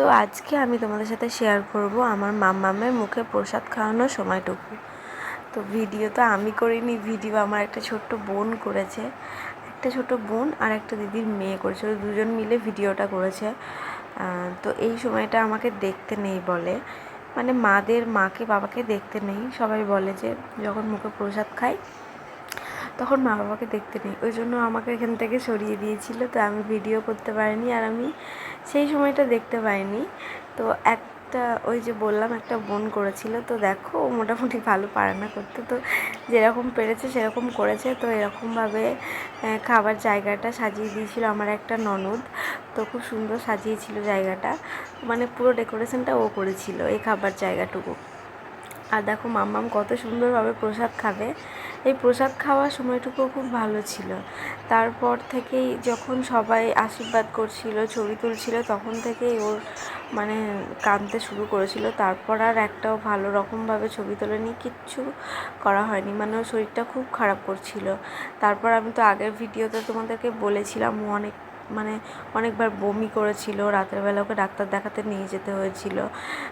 তো আজকে আমি তোমাদের সাথে শেয়ার করব আমার মাম্মামের মুখে প্রসাদ খাওয়ানোর সময়টুকু। তো ভিডিও তো আমি করিনি ভিডিও আমার একটা ছোট্ট বোন করেছে। একটা ছোট বোন আর একটা দিদির মেয়ে করেছে দুজন মিলে ভিডিওটা করেছে। তো এই সময়টা আমাকে দেখতে নেই বলে। মানে মাদের মাকে, বাবাকে দেখতে নেই। সবাই বলে যে, যখন মুখে প্রসাদ খাই তখন মা বাবাকে দেখতে নেই। ওই জন্য আমাকে এখান থেকে সরিয়ে দিয়েছিল, তো আমি ভিডিও করতে পারিনি আর আমি সেই সময়টা দেখতে পাইনি। তো একটা ওই যে বললাম, একটা বোন করেছিল, তো দেখো ও মোটামুটি ভালো পারে না করতে। তো যেরকম পেরেছে সেরকম করেছে, তো এরকমভাবে খাবার জায়গাটা সাজিয়ে দিয়েছিল আমার একটা ননদ। তো খুব সুন্দর সাজিয়েছিল জায়গাটা। মানে পুরো ডেকোরেশনটা ও করেছিল এই খাবার জায়গাটুকু। আর দেখো মাম্মাম কত সুন্দরভাবে প্রসাদ খাবে। এই প্রসাদ খাওয়ার সময়টুকু খুব ভালো ছিল। তারপর থেকেই যখন সবাই আশীর্বাদ করছিল, ছবি তুলছিল, তখন থেকেই ওর মানে কাঁদতে শুরু করেছিল। তারপর আর একটাও ভালো রকমভাবে ছবি তোলেনি, কিচ্ছু করা হয়নি। মানে ওর শরীরটা খুব খারাপ করছিল। তারপর আমি তো আগের ভিডিওতে তোমাদেরকে বলেছিলাম অনেক মানে অনেকবার বমি করেছিল, রাতের বেলা ওকে ডাক্তার দেখাতে নিয়ে যেতে হয়েছিল।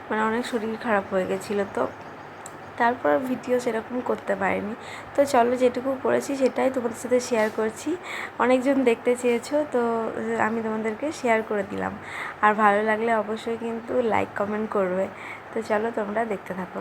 মানে অনেক শরীর খারাপ হয়ে গেছিল তো। তারপর ভিডিও সেরকম করতে পারিনি। তো চলো যেটুকু করেছি সেটাই তোমাদের সাথে শেয়ার করছি। অনেকজন দেখতে চেয়েছো, তো আমি তোমাদেরকে শেয়ার করে দিলাম। আর ভালো লাগলে অবশ্যই কিন্তু লাইক কমেন্ট করবে। তো চলো তোমরা দেখতে থাকো।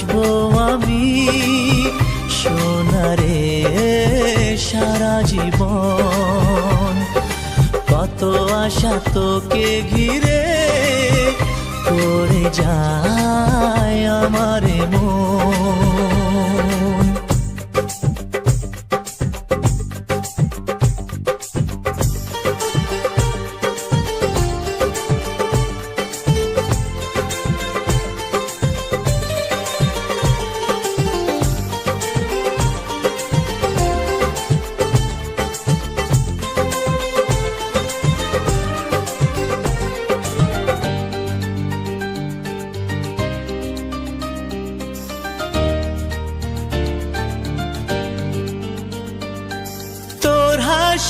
বাঁচবো আমি? সোনারে সারা জীবন। কত আশা তোকে ঘিরে করে যায় আমার।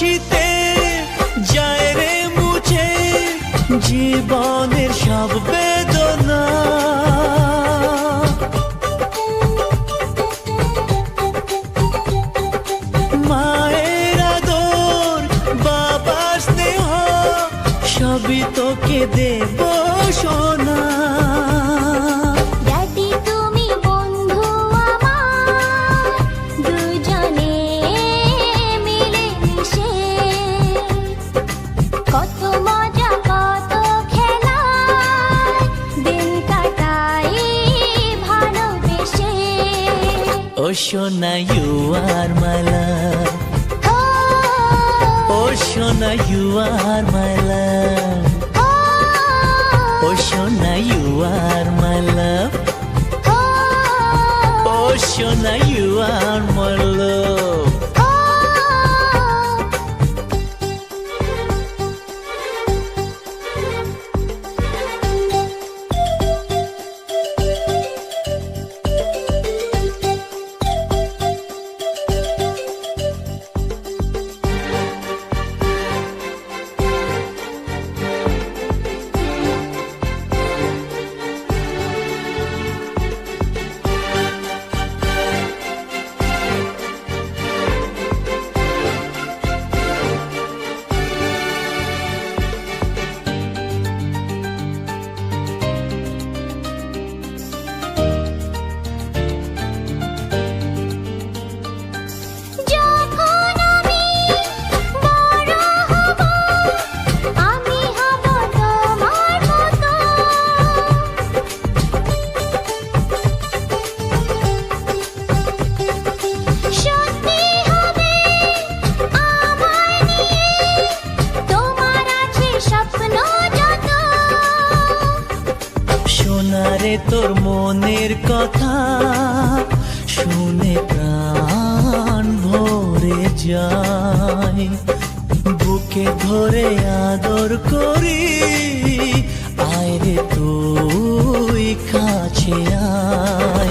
হাসিতে যায় রে মুছে জীবনের সব বেদনা। মায়ের আদর, বাবার স্নেহ, সবই তোকে দেব সোনা। ইউ আর মাই লাভ ও ও সোনা ইউ আর মাই লাভ ও ও সোনা ইউ আর মাই লাভ ও শুনে তোর মনের কথা শুনে প্রাণ ভরে যায়। বুকে ধরে আদর করি, আয় রে তুই কাছে আয়।